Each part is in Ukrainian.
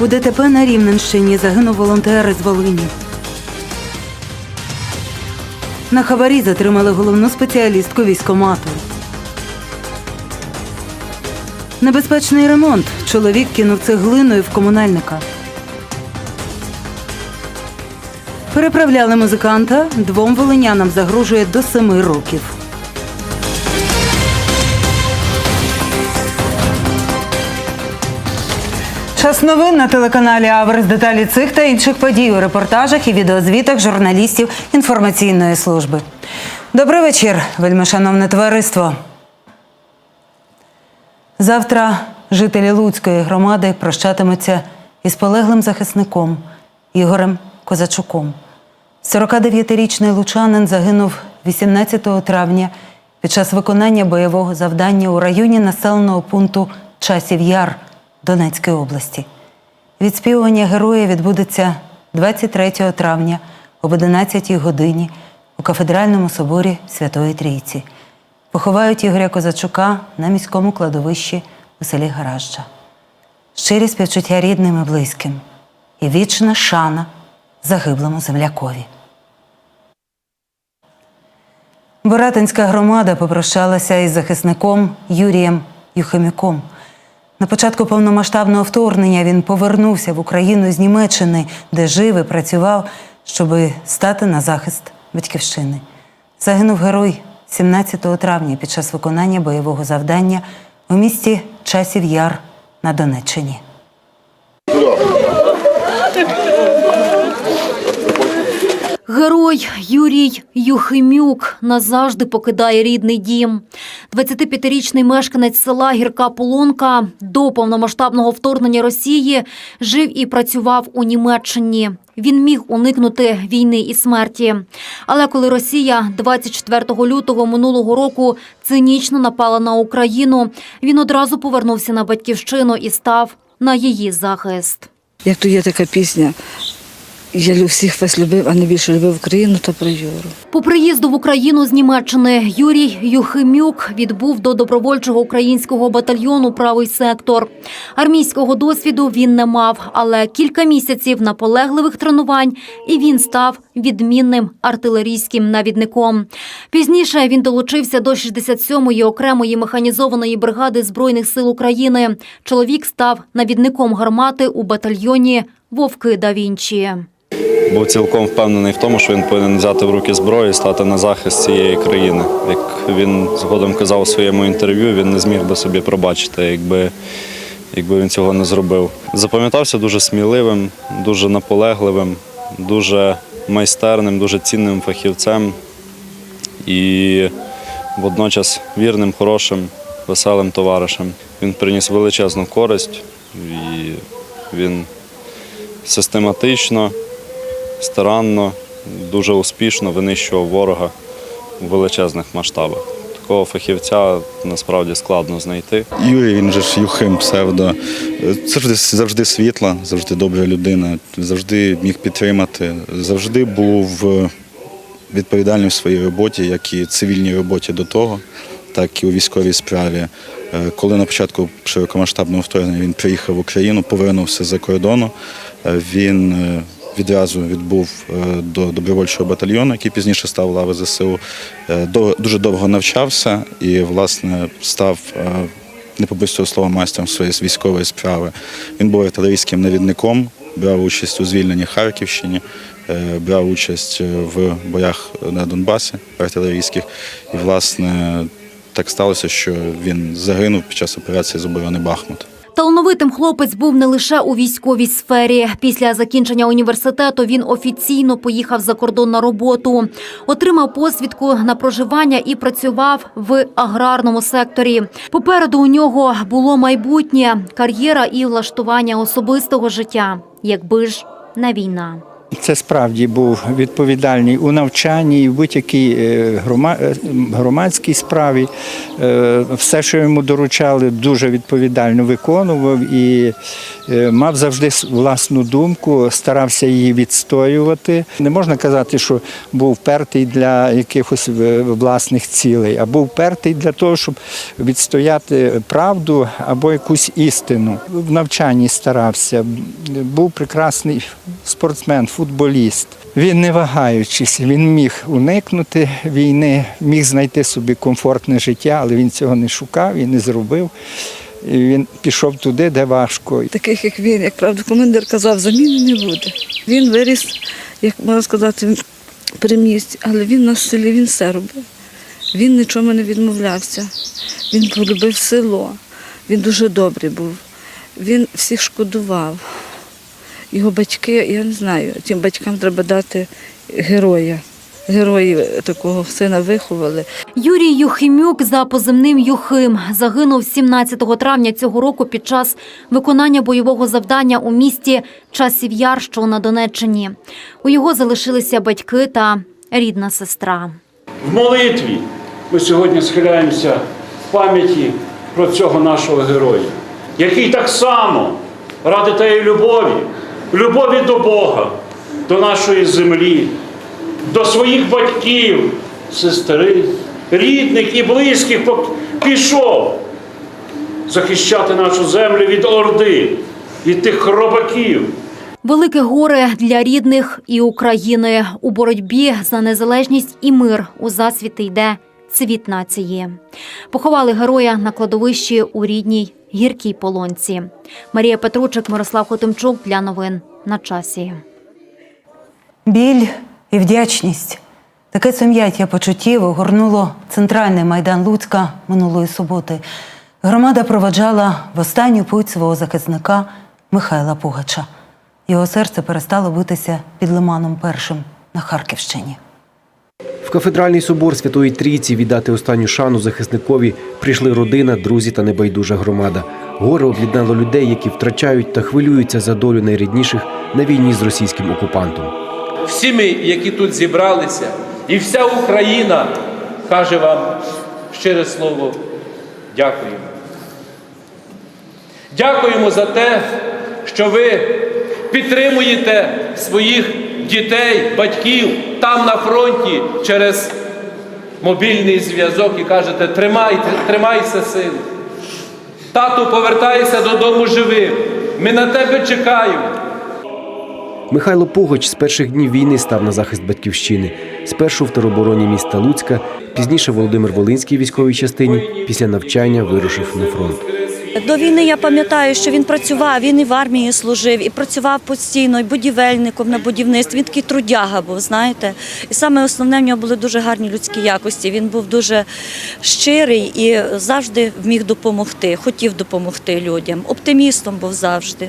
У ДТП на Рівненщині загинув волонтер із Волині. На хабарі затримали головну спеціалістку військомату. Небезпечний ремонт. Чоловік кинув цеглиною в комунальника. Переправляли музиканта. Двом волинянам загрожує до семи років. Час новин на телеканалі Аверс. Деталі цих та інших подій у репортажах і відеозвітах журналістів інформаційної служби. Добрий вечір, вельмишановне товариство. Завтра жителі Луцької громади прощатимуться із полеглим захисником Ігорем Козачуком. 49-річний лучанин загинув 18 травня під час виконання бойового завдання у районі населеного пункту Часів Яр Донецької області. Відспівування героя відбудеться 23 травня об 11 годині у кафедральному соборі Святої Трійці. Поховають Ігоря Козачука на міському кладовищі у селі Гаражджа. Щирі співчуття рідним і близьким і вічна шана загиблому землякові. Боратинська громада попрощалася із захисником Юрієм Юхимюком. На початку повномасштабного вторгнення він повернувся в Україну з Німеччини, де жив і працював, щоб стати на захист батьківщини. Загинув герой 17 травня під час виконання бойового завдання у місті Часів Яр на Донеччині. Герой Юрій Юхимюк назавжди покидає рідний дім. 25-річний мешканець села Гірка Полонка до повномасштабного вторгнення Росії жив і працював у Німеччині. Він міг уникнути війни і смерті. Але коли Росія 24 лютого минулого року цинічно напала на Україну, він одразу повернувся на батьківщину і став на її захист. Як то є така пісня, я всіх вас любив, а найбільше любив Україну та про Юру. По приїзду в Україну з Німеччини Юрій Юхимюк відбув до добровольчого українського батальйону Правий сектор. Армійського досвіду він не мав, але кілька місяців наполегливих тренувань і він став відмінним артилерійським навідником. Пізніше він долучився до 67-ї окремої механізованої бригади збройних сил України. Чоловік став навідником гармати у батальйоні Вовки да Вінчі. Був цілком впевнений в тому, що він повинен взяти в руки зброю і стати на захист цієї країни. Як він згодом казав у своєму інтерв'ю, він не зміг би собі пробачити, якби, якби він цього не зробив. Запам'ятався дуже сміливим, дуже наполегливим, дуже майстерним, дуже цінним фахівцем і водночас вірним, хорошим, веселим товаришем. Він приніс величезну користь і він систематично, старанно, дуже успішно винищував ворога у величезних масштабах. Такого фахівця насправді складно знайти. Юрій, він же ж Юхим псевдо. Завжди, завжди світла, завжди добра людина, завжди міг підтримати, завжди був відповідальним в своїй роботі, як і цивільній роботі до того, так і у військовій справі. Е, Коли на початку широкомасштабного вторгнення він приїхав в Україну, повернувся за кордону, е, він е, відразу відбув е, до добровольчого батальйону, який пізніше став лави ЗСУ. Е, Дуже довго навчався і, власне, став е, не цього слова майстром своєї військової справи. Він був артилерійським навідником, брав участь у звільненні Харківщині, брав участь в боях на Донбасі артилерійських. І, власне, так сталося, що він загинув під час операції з оборони Бахмут. Талановитим хлопець був не лише у військовій сфері. Після закінчення університету він офіційно поїхав за кордон на роботу, отримав посвідку на проживання і працював в аграрному секторі. Попереду у нього було майбутнє, кар'єра і влаштування особистого життя, якби ж не війна. Це справді був відповідальний у навчанні в будь-якій е, е, громадській справі. Е, Все, що йому доручали, дуже відповідально виконував і мав завжди власну думку, старався її відстоювати. Не можна казати, що був пертий для якихось власних цілей, а був пертий для того, щоб відстояти правду або якусь істину. В навчанні старався. Був прекрасний спортсмен, футболіст. Він не вагаючись, він міг уникнути війни, міг знайти собі комфортне життя, але він цього не шукав і не зробив. І він пішов туди, де важко. Таких, як він, як правда, командир казав, заміни не буде. Він виріс, як можна сказати, при місті, але він на селі, він все робив. Він нічому не відмовлявся. Він полюбив село. Він дуже добрий був. Він всіх шкодував. Його батьки, я не знаю, тим батькам треба дати героя. Герої такого сина виховали. Юрій Юхимюк за позивним Юхим загинув 17 травня цього року під час виконання бойового завдання у місті Часів Яр, що на Донеччині. У його залишилися батьки та рідна сестра. В молитві ми сьогодні схиляємося в пам'яті про цього нашого героя, який так само ради тієї любові, любові до Бога, до нашої землі, до своїх батьків, сестри, рідних і близьких пішов захищати нашу землю від орди, від тих хробаків. Велике горе для рідних і України у боротьбі за незалежність і мир у засвіти йде цвіт нації. Поховали героя на кладовищі у рідній гіркій полонці. Марія Петручик, Мирослав Хотимчук для новин на часі. Біль і вдячність. Таке сум'яття почуттів огорнуло центральний майдан Луцька минулої суботи. Громада проведжала в останню путь свого захисника Михайла Пугача. Його серце перестало битися під Лиманом першим на Харківщині. В кафедральний собор Святої Трійці віддати останню шану захисникові прийшли родина, друзі та небайдужа громада. Горе об'єднало людей, які втрачають та хвилюються за долю найрідніших на війні з російським окупантом. всі ми, які тут зібралися, і вся Україна каже вам щире слово дякуємо. Дякуємо за те, що ви підтримуєте своїх дітей, батьків там на фронті через мобільний зв'язок і кажете, тримайте, тримайся, син. Тату, повертайся додому живим. Ми на тебе чекаємо. Михайло Пугач з перших днів війни став на захист батьківщини. Спершу в теробороні міста Луцька, пізніше Володимир Волинській військовій частині. Після навчання вирушив на фронт. До війни я пам'ятаю, що він працював, він і в армії служив, і працював постійно, і будівельником на будівництві. Він такий трудяга був, знаєте. І саме основне в нього були дуже гарні людські якості. Він був дуже щирий і завжди вміг допомогти, хотів допомогти людям. Оптимістом був завжди.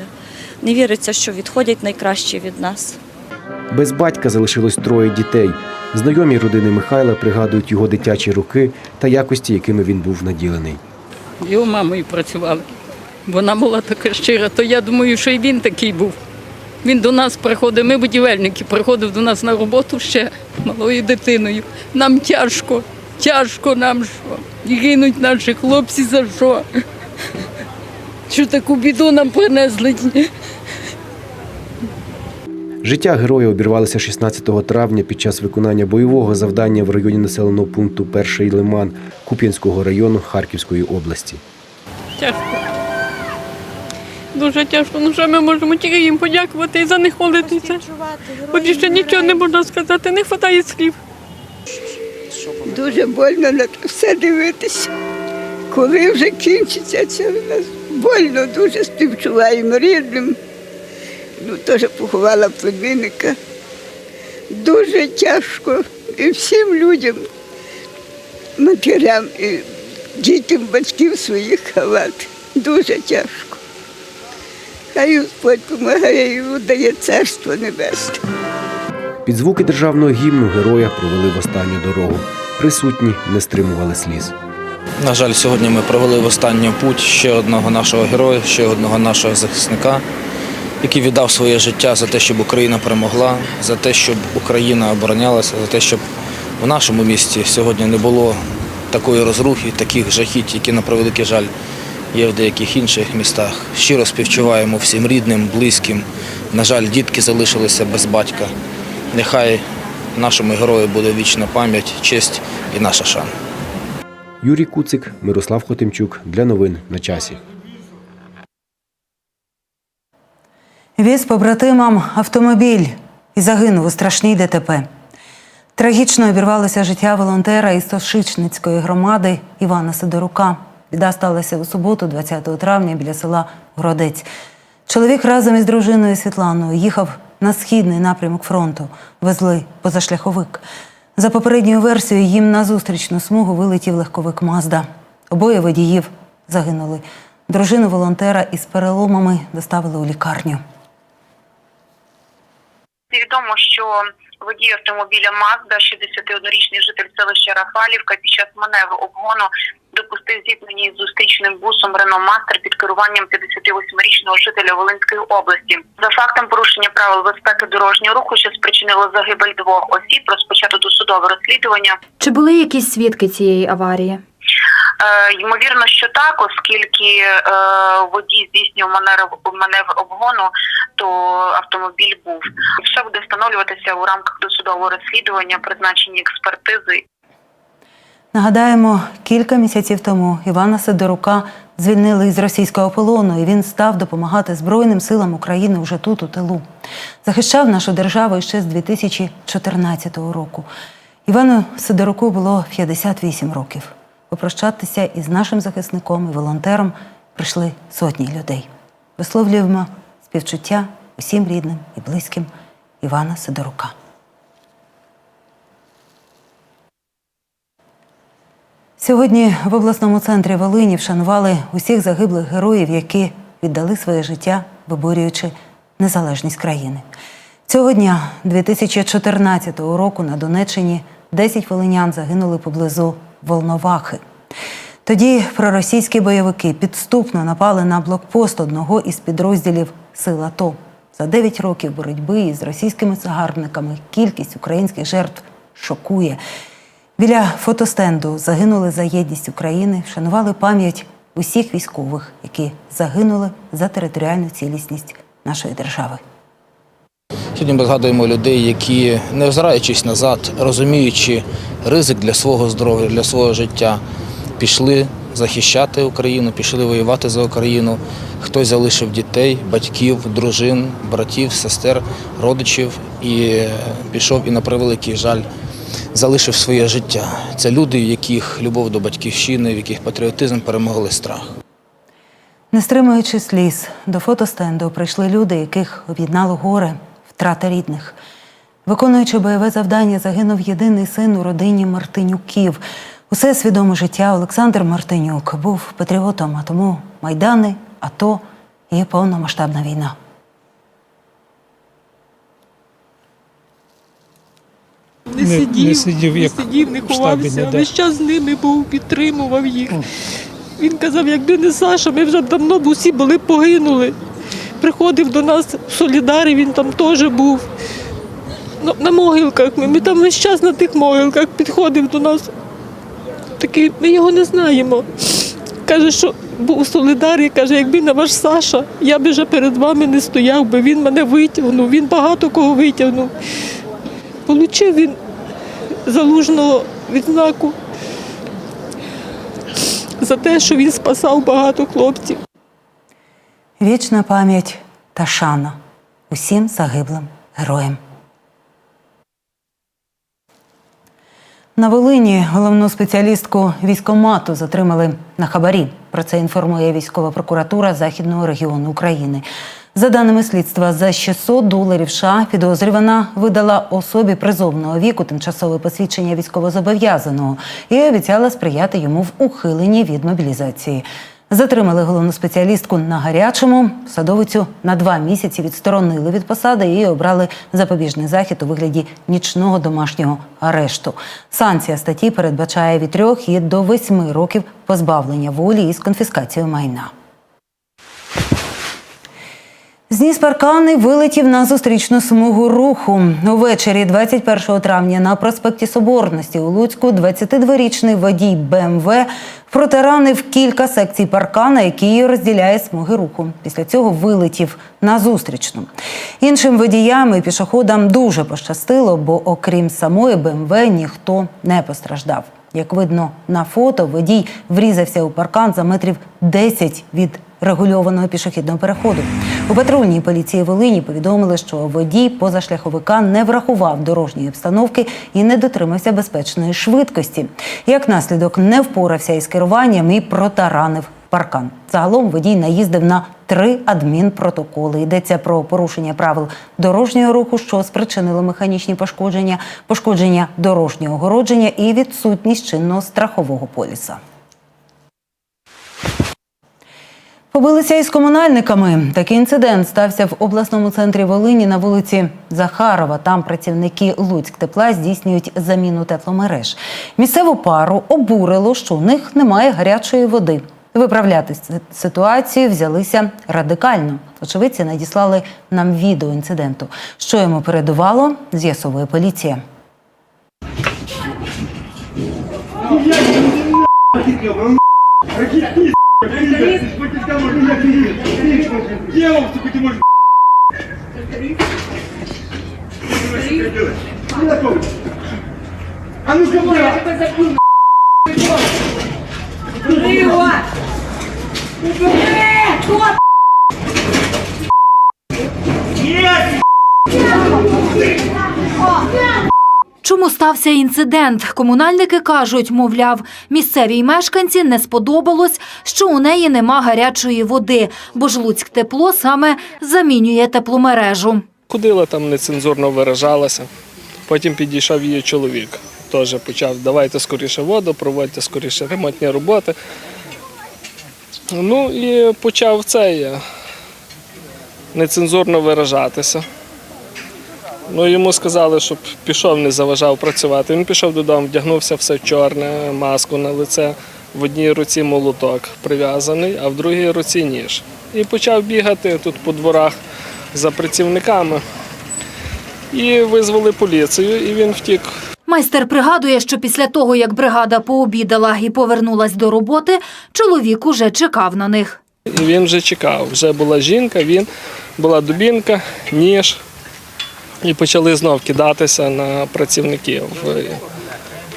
Не віриться, що відходять найкращі від нас. Без батька залишилось троє дітей. Знайомі родини Михайла пригадують його дитячі руки та якості, якими він був наділений. Його мамою працювали. Вона була така щира, то я думаю, що і він такий був. Він до нас приходив, ми будівельники, приходив до нас на роботу ще малою дитиною. Нам тяжко, тяжко нам що. Гинуть наші хлопці за що. Що таку біду нам принесли. Життя героя обірвалося 16 травня під час виконання бойового завдання в районі населеного пункту Перший Лиман Куп'янського району Харківської області. Тяжко. Дуже тяжко. Ну що ми можемо тільки їм подякувати і за них молитися. От ще нічого не можна сказати, не вистачає слів. Дуже больно на це все дивитися. Коли вже кінчиться це в нас больно, дуже співчуваємо рідним. Ну, теж поховала племінника. Дуже тяжко і всім людям, матерям і дітям батьків своїх ховати. Дуже тяжко. Хай Господь допомагає йому дає царство небесне. Під звуки державного гімну героя провели в останню дорогу. Присутні не стримували сліз. На жаль, сьогодні ми провели в останню путь ще одного нашого героя, ще одного нашого захисника. Який віддав своє життя за те, щоб Україна перемогла, за те, щоб Україна оборонялася, за те, щоб в нашому місті сьогодні не було такої розрухи, таких жахіть, які на превеликий жаль є в деяких інших містах. Щиро співчуваємо всім рідним, близьким. На жаль, дітки залишилися без батька. Нехай нашому герою буде вічна пам'ять, честь і наша шана. Юрій Куцик, Мирослав Хотимчук для новин на часі. Віз побратимам автомобіль і загинув у страшній ДТП. Трагічно обірвалося життя волонтера із Тошичницької громади Івана Сидорука. Біда сталася у суботу, 20 травня, біля села Городець. Чоловік разом із дружиною Світланою їхав на східний напрямок фронту, везли позашляховик. За попередньою версією, їм на зустрічну смугу вилетів легковик Мазда. Обоє водіїв загинули. Дружину волонтера із переломами доставили у лікарню. Відомо, що водій автомобіля Мазда, 61-річний житель селища Рафалівка, під час маневру обгону допустив зіткнення із зустрічним бусом Рено Мастер під керуванням 58-річного жителя Волинської області. За фактом порушення правил безпеки дорожнього руху, що спричинило загибель двох осіб, розпочато досудове розслідування. Чи були якісь свідки цієї аварії? Е, ймовірно, що так, оскільки е, водій здійснював маневр, маневр обгону, то автомобіль був. Все буде встановлюватися у рамках досудового розслідування, призначені експертизи. Нагадаємо, кілька місяців тому Івана Сидорука звільнили із російського полону, і він став допомагати Збройним силам України вже тут, у тилу. Захищав нашу державу ще з 2014 року. Івану Сидоруку було 58 років. Попрощатися із нашим захисником і волонтером прийшли сотні людей. Висловлюємо співчуття усім рідним і близьким Івана Сидорука. Сьогодні в обласному центрі Волині вшанували усіх загиблих героїв, які віддали своє життя, виборюючи незалежність країни. Цього дня, 2014 року, на Донеччині 10 волинян загинули поблизу Волновахи. Тоді проросійські бойовики підступно напали на блокпост одного із підрозділів сил АТО. За 9 років боротьби із російськими загарбниками кількість українських жертв шокує. Біля фотостенду загинули за єдність України, вшанували пам'ять усіх військових, які загинули за територіальну цілісність нашої держави. Сьогодні ми згадуємо людей, які, не озираючись назад, розуміючи ризик для свого здоров'я, для свого життя, пішли захищати Україну, пішли воювати за Україну. Хтось залишив дітей, батьків, дружин, братів, сестер, родичів і е, пішов і на превеликий жаль залишив своє життя. Це люди, в яких любов до батьківщини, в яких патріотизм перемогли страх. Не стримуючи сліз, до фотостенду прийшли люди, яких об'єднало горе, втрата рідних. Виконуючи бойове завдання, загинув єдиний син у родині Мартинюків. Усе свідоме життя Олександр Мартинюк був патріотом, а тому майдани, АТО і повномасштабна війна. Не, сидів, не сидів, як не, сидів, не в штабі ховався, ніде. весь час з ними був, підтримував їх. Він казав, якби не Саша, ми вже давно б усі були погинули. Приходив до нас в Солідарі, він там теж був. Ну, на могилках ми, ми там весь час на тих могилках підходив до нас. Такий, ми його не знаємо. Каже, що був у Солидарі, каже, якби не ваш Саша, я б вже перед вами не стояв, би він мене витягнув, він багато кого витягнув. Получив він залужного відзнаку за те, що він спасав багато хлопців. Вічна пам'ять та шана усім загиблим героям. На Волині головну спеціалістку військомату затримали на хабарі. Про це інформує військова прокуратура Західного регіону України. За даними слідства, за 600 доларів США підозрювана видала особі призовного віку тимчасове посвідчення військовозобов'язаного і обіцяла сприяти йому в ухиленні від мобілізації. Затримали головну спеціалістку на гарячому. Садовицю на два місяці відсторонили від посади і обрали запобіжний захід у вигляді нічного домашнього арешту. Санкція статті передбачає від трьох і до восьми років позбавлення волі із конфіскацією майна. Зніс паркан і вилетів на зустрічну смугу руху. Увечері 21 травня на проспекті Соборності у Луцьку 22-річний водій БМВ протаранив кілька секцій паркана, який розділяє смуги руху. Після цього вилетів на зустрічну. Іншим водіям і пішоходам дуже пощастило, бо окрім самої БМВ ніхто не постраждав. Як видно на фото, водій врізався у паркан за метрів 10 від регульованого пішохідного переходу. У патрульній поліції Волині повідомили, що водій позашляховика не врахував дорожньої обстановки і не дотримався безпечної швидкості. Як наслідок, не впорався із керуванням і протаранив паркан. Загалом водій наїздив на три адмінпротоколи. Йдеться про порушення правил дорожнього руху, що спричинило механічні пошкодження, пошкодження дорожнього огородження і відсутність чинного страхового поліса. Побилися із комунальниками. Такий інцидент стався в обласному центрі Волині на вулиці Захарова. Там працівники Луцьк тепла здійснюють заміну тепломереж. Місцеву пару обурило, що у них немає гарячої води. Виправляти ситуацію взялися радикально. Очевидці надіслали нам відео інциденту. Що йому передувало, з'ясовує поліція. Чому стався інцидент? Комунальники кажуть, мовляв, місцевій мешканці не сподобалось, що у неї нема гарячої води, бо ж Луцьк тепло саме замінює тепломережу. Ходила там нецензурно виражалася. Потім підійшов її чоловік. Теж почав давайте скоріше воду, проводьте скоріше ремонтні роботи. Ну і почав цей е, нецензурно виражатися. Ну, йому сказали, щоб пішов, не заважав працювати. Він пішов додому, вдягнувся все чорне, маску на лице. В одній руці молоток прив'язаний, а в другій руці ніж. І почав бігати тут по дворах за працівниками. І визвали поліцію, і він втік. Майстер пригадує, що після того, як бригада пообідала і повернулась до роботи, чоловік уже чекав на них. Він вже чекав. Вже була жінка, він була дубінка, ніж. І почали знов кидатися на працівників.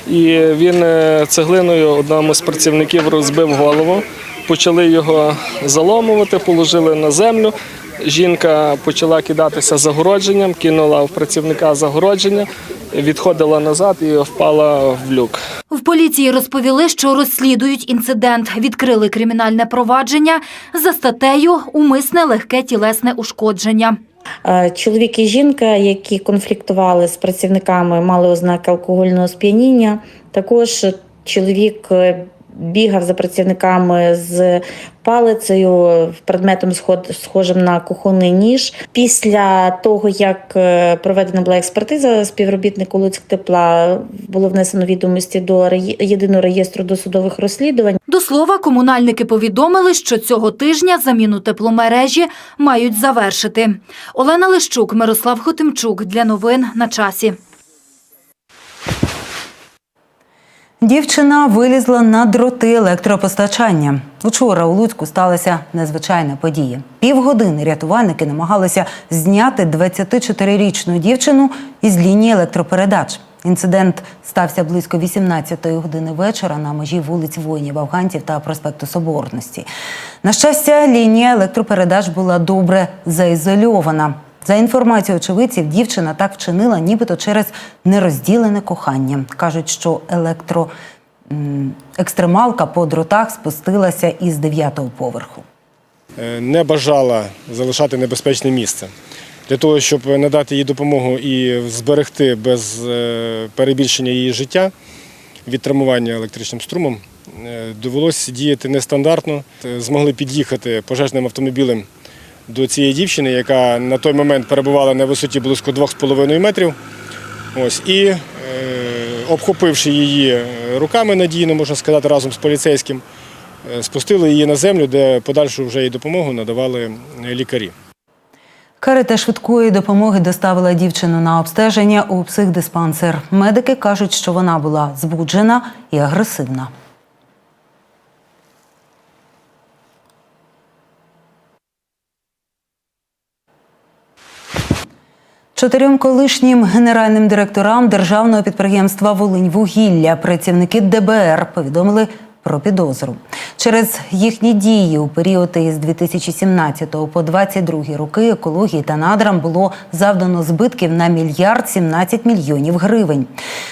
І він е, цеглиною одному з працівників розбив голову. Почали його заломувати, положили на землю. Жінка почала кидатися загородженням, кинула в працівника загородження, відходила назад і впала в люк. В поліції розповіли, що розслідують інцидент, відкрили кримінальне провадження за статтею «Умисне легке тілесне ушкодження». Чоловік і жінка, які конфліктували з працівниками, мали ознаки алкогольного сп'яніння. Також чоловік бігав за працівниками з палицею, предметом схожим на кухонний ніж. Після того, як е, проведена була експертиза співробітнику Луцьк тепла, було внесено відомості до єдиного реєстру досудових розслідувань. До слова, комунальники повідомили, що цього тижня заміну тепломережі мають завершити. Олена Лищук, Мирослав Хотимчук. Для новин на часі. Дівчина вилізла на дроти електропостачання. Учора у Луцьку сталася незвичайна подія. Півгодини рятувальники намагалися зняти 24-річну дівчину із лінії електропередач. Інцидент стався близько 18-ї години вечора на межі вулиць воїнів афганців та проспекту Соборності. На щастя, лінія електропередач була добре заізольована. За інформацією очевидців, дівчина так вчинила, нібито через нерозділене кохання. Кажуть, що електро екстремалка по дротах спустилася із дев'ятого поверху. Е, не бажала залишати небезпечне місце. Для того, щоб надати їй допомогу і зберегти без е, перебільшення її життя від травмування електричним струмом, е, довелося діяти нестандартно. Змогли під'їхати пожежним автомобілем до цієї дівчини, яка на той момент перебувала на висоті близько 2,5 метрів. Ось, і е, обхопивши її руками надійно, можна сказати, разом з поліцейським, е, спустили її на землю, де подальшу вже їй допомогу надавали лікарі. Карета швидкої допомоги доставила дівчину на обстеження у психдиспансер. Медики кажуть, що вона була збуджена і агресивна. Чотирьом колишнім генеральним директорам державного підприємства Волиньвугілля працівники ДБР повідомили про підозру. Через їхні дії у період із 2017 по 2022 роки екології та надрам було завдано збитків на мільярд 17 мільйонів гривень.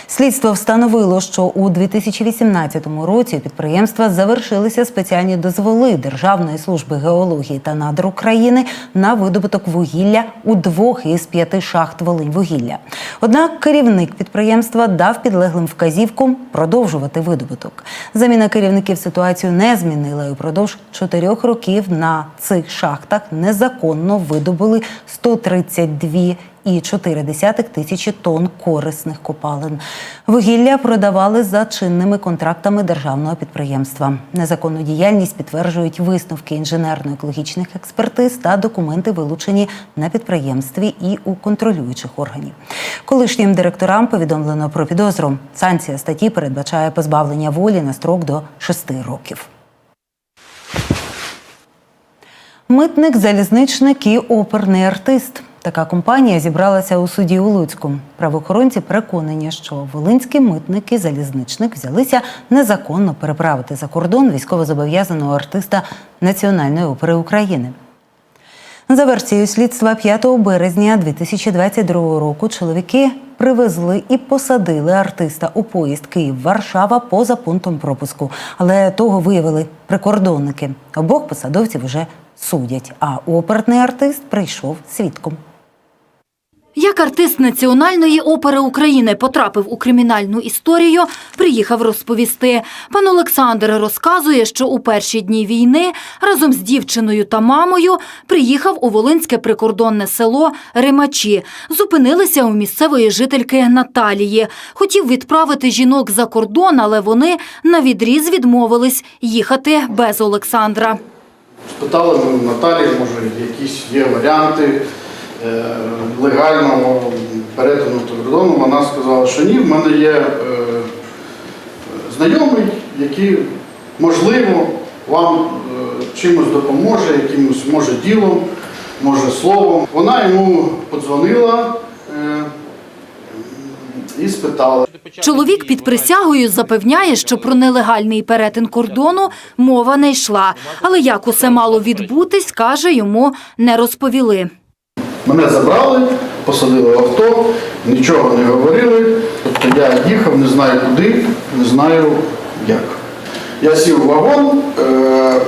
Слідство встановило, що у 2018 році підприємства завершилися спеціальні дозволи Державної служби геології та надр України на видобуток вугілля у двох із п'яти шахт Волиньвугілля. Однак керівник підприємства дав підлеглим вказівку продовжувати видобуток. Заміна керівників ситуацію не змінила і упродовж чотирьох років на цих шахтах незаконно видобули 132,4 тисячі тонн корисних копалин. Вугілля продавали за чинними контрактами державного підприємства. Незаконну діяльність підтверджують висновки інженерно-екологічних експертиз та документи, вилучені на підприємстві і у контролюючих органів. Колишнім директорам повідомлено про підозру. Санкція статті передбачає позбавлення волі на строк до 6 років. Митник, залізничник і оперний артист. Така компанія зібралася у суді у Луцьку. Правоохоронці переконані, що волинські митники, залізничник взялися незаконно переправити за кордон військовозобов'язаного артиста Національної опери України. За версією слідства 5 березня 2022 року чоловіки привезли і посадили артиста у поїзд Київ-Варшава поза пунктом пропуску. Але того виявили прикордонники. Обох посадовців вже судять. А оперний артист прийшов свідком. Як артист Національної опери України потрапив у кримінальну історію, приїхав розповісти. Пан Олександр розказує, що у перші дні війни разом з дівчиною та мамою приїхав у Волинське прикордонне село Римачі. Зупинилися у місцевої жительки Наталії. Хотів відправити жінок за кордон, але вони на відріз відмовились їхати без Олександра. Спитали Наталі, може, якісь є варіанти легального перетину кордону. Вона сказала, що ні, в мене є е, знайомий, який, можливо, вам е, чимось допоможе, якимось може ділом, може словом. Вона йому подзвонила е, і спитала. Чоловік під присягою запевняє, що про нелегальний перетин кордону мова не йшла. Але як усе мало відбутись, каже, йому не розповіли. Мене забрали, посадили в авто, нічого не говорили. Тобто я їхав, не знаю куди, не знаю як. Я сів у вагон, е,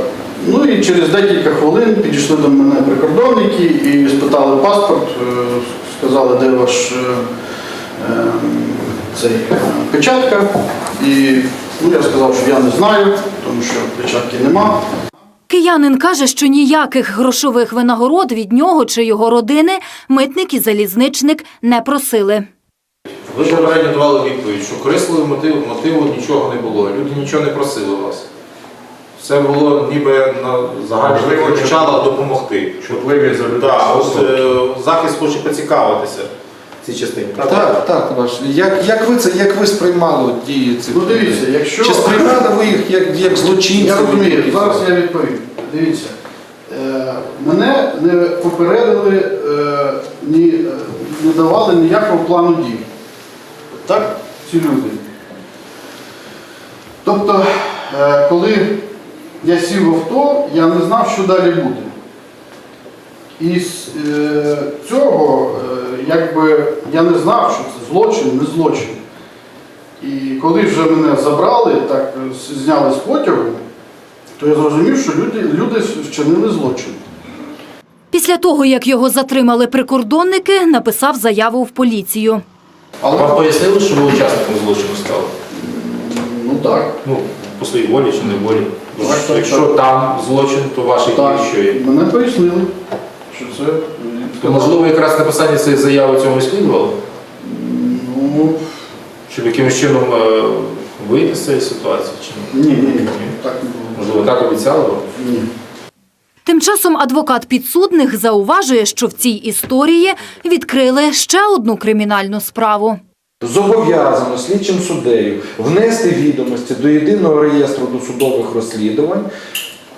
ну і через декілька хвилин підійшли до мене прикордонники і спитали паспорт, е, сказали, де ваш е, цей, печатка. І ну, я сказав, що я не знаю, тому що печатки нема. Киянин каже, що ніяких грошових винагород від нього чи його родини митник і залізничник не просили. Ви попередньо давали відповідь, що корисливого мотиву, мотиву нічого не було. Люди нічого не просили вас. Все було ніби на загальне почало допомогти. Чутливі за людей. От е, захист хоче поцікавитися цій частині. Так, так, ваш. Як, як ви це, як ви сприймали дії цих Ну дивіться, якщо Чи сприймали ви їх як, як злочинців? Я розумію, зараз я відповім. Дивіться, е, мене не попередили, е, ні, е, не давали ніякого плану дій. Так, ці люди. Тобто, е, коли я сів в авто, я не знав, що далі буде. І з е, цього, е, якби я не знав, що це злочин, не злочин. І коли вже мене забрали, так зняли з потягу, то я зрозумів, що люди, люди вчинили злочин. Після того, як його затримали прикордонники, написав заяву в поліцію. Але вам пояснили, що ви учасником злочину стали? Ну так. Ну, по своїй волі чи не волі. Так, так, Якщо так. там злочин, то ваші Так, дії що є. мене пояснили, що це. То, можливо, якраз написання цієї заяви цьому і слідувало? Ну, Щоб якимось чином е, вийти з цієї ситуації? Чи ні? ні, ні, ні, так не було. Можливо, так обіцяли? Ні. Тим часом адвокат підсудних зауважує, що в цій історії відкрили ще одну кримінальну справу. Зобов'язано слідчим суддею внести відомості до єдиного реєстру досудових розслідувань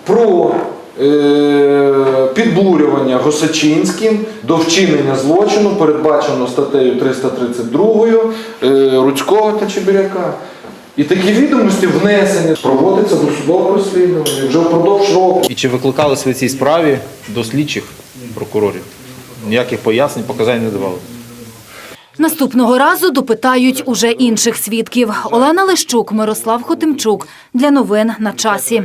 про підбурювання Госачинським до вчинення злочину, передбачено статтею 332 е, Руцького та Чебіряка. І такі відомості внесені проводиться досудове розслідування вже впродовж року. І чи викликались в цій справі до слідчих прокурорів? Ніяких пояснень, показань не давали. Наступного разу допитають уже інших свідків. Олена Лещук, Мирослав Хотимчук. Для новин на часі.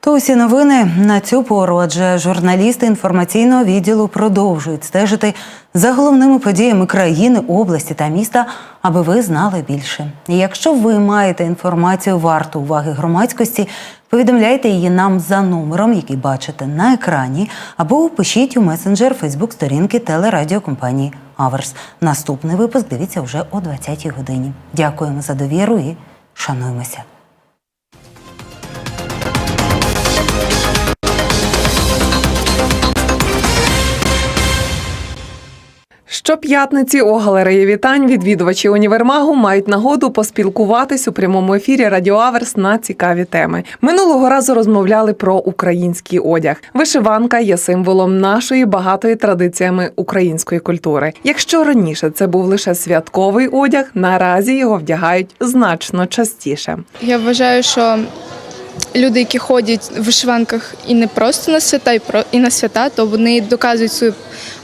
То усі новини на цю пору, адже журналісти інформаційного відділу продовжують стежити за головними подіями країни, області та міста, аби ви знали більше. І якщо ви маєте інформацію варту уваги громадськості, повідомляйте її нам за номером, який бачите на екрані, або пишіть у месенджер Фейсбук сторінки телерадіокомпанії Аверс. Наступний випуск дивіться вже о 20-й годині. Дякуємо за довіру і шануємося. Щоп'ятниці у галереї вітань відвідувачі універмагу мають нагоду поспілкуватись у прямому ефірі Радіо Аверс на цікаві теми. Минулого разу розмовляли про український одяг. Вишиванка є символом нашої багатої традиціями української культури. Якщо раніше це був лише святковий одяг, наразі його вдягають значно частіше. Я вважаю, що люди, які ходять в вишиванках і не просто на свята, і на свята, то вони доказують свій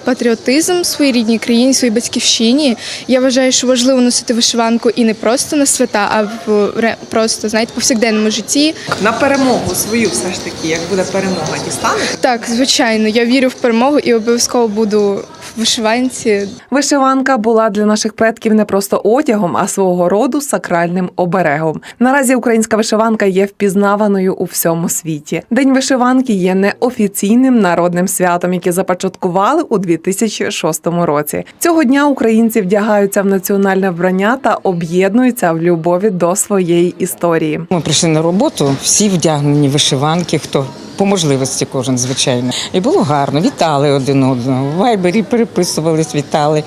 патріотизм своїй рідній країні, своїй батьківщині. Я вважаю, що важливо носити вишиванку і не просто на свята, а в просто знаєте, повсякденному житті. На перемогу свою все ж таки, як буде перемога, дістанете? Так, звичайно, я вірю в перемогу і обов'язково буду вишиванці. Вишиванка була для наших предків не просто одягом, а свого роду сакральним оберегом. Наразі українська вишиванка є впізнаваною у всьому світі. День вишиванки є неофіційним народним святом, яке започаткували у 2006 році. Цього дня українці вдягаються в національне вбрання та об'єднуються в любові до своєї історії. Ми прийшли на роботу, всі вдягнені вишиванки, хто по можливості кожен, звичайно. І було гарно, вітали один одного. В вайбері переписувались, вітали.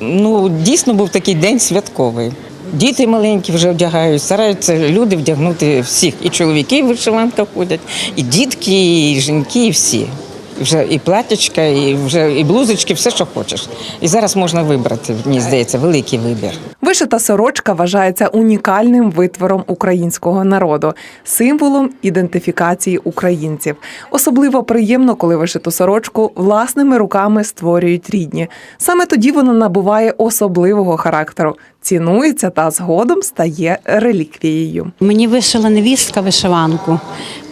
Ну, дійсно був такий день святковий. Діти маленькі вже вдягають, стараються люди вдягнути всіх. І чоловіки в вишиванках ходять, і дітки, і жінки, і всі. Вже і платячка, і вже і блузочки, все, що хочеш. І зараз можна вибрати, мені здається, великий вибір. Вишита сорочка вважається унікальним витвором українського народу, символом ідентифікації українців. Особливо приємно, коли вишиту сорочку власними руками створюють рідні. Саме тоді вона набуває особливого характеру, цінується та згодом стає реліквією. Мені вишила невістка вишиванку.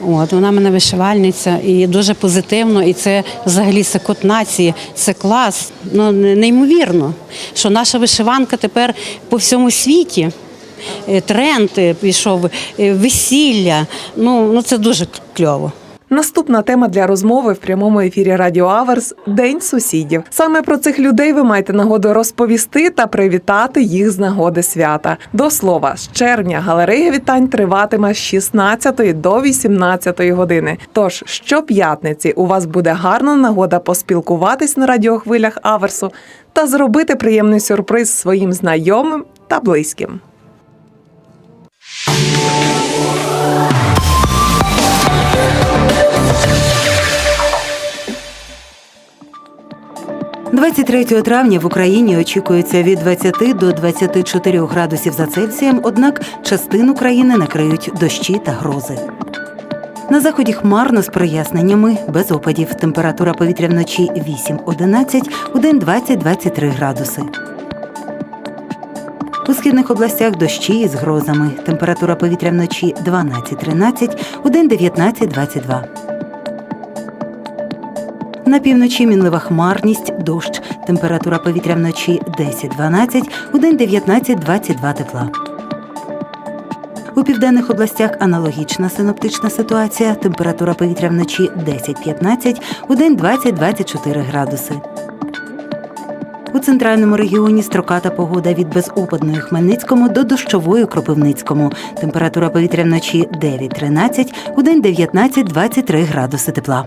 От вона мене вишивальниця і дуже позитивно. І це взагалі це код нації, це клас. Ну неймовірно, що наша вишиванка тепер по всьому світі. Е, Тренд е, пішов, е, весілля. Ну, ну це дуже кльово. Наступна тема для розмови в прямому ефірі Радіо Аверс День сусідів. Саме про цих людей ви маєте нагоду розповісти та привітати їх з нагоди свята. До слова, з червня галерея вітань триватиме з 16 до 18 години. Тож щоп'ятниці у вас буде гарна нагода поспілкуватись на радіохвилях Аверсу та зробити приємний сюрприз своїм знайомим та близьким. – 23 травня в Україні очікується від 20 до 24 градусів за Цельсієм, однак частину країни накриють дощі та грози. На заході хмарно з проясненнями, без опадів. Температура повітря вночі 8-11, у день 20-23 градуси. У східних областях дощі із грозами. Температура повітря вночі 12-13, у день 19-22. На півночі мінлива хмарність, дощ. Температура повітря вночі 10-12, у день 19-22 тепла. У південних областях аналогічна синоптична ситуація. Температура повітря вночі 10-15, у день 20-24 градуси. У центральному регіоні строката погода від безопадної Хмельницькому до дощової Кропивницькому. Температура повітря вночі 9-13, у день 19-23 градуси тепла.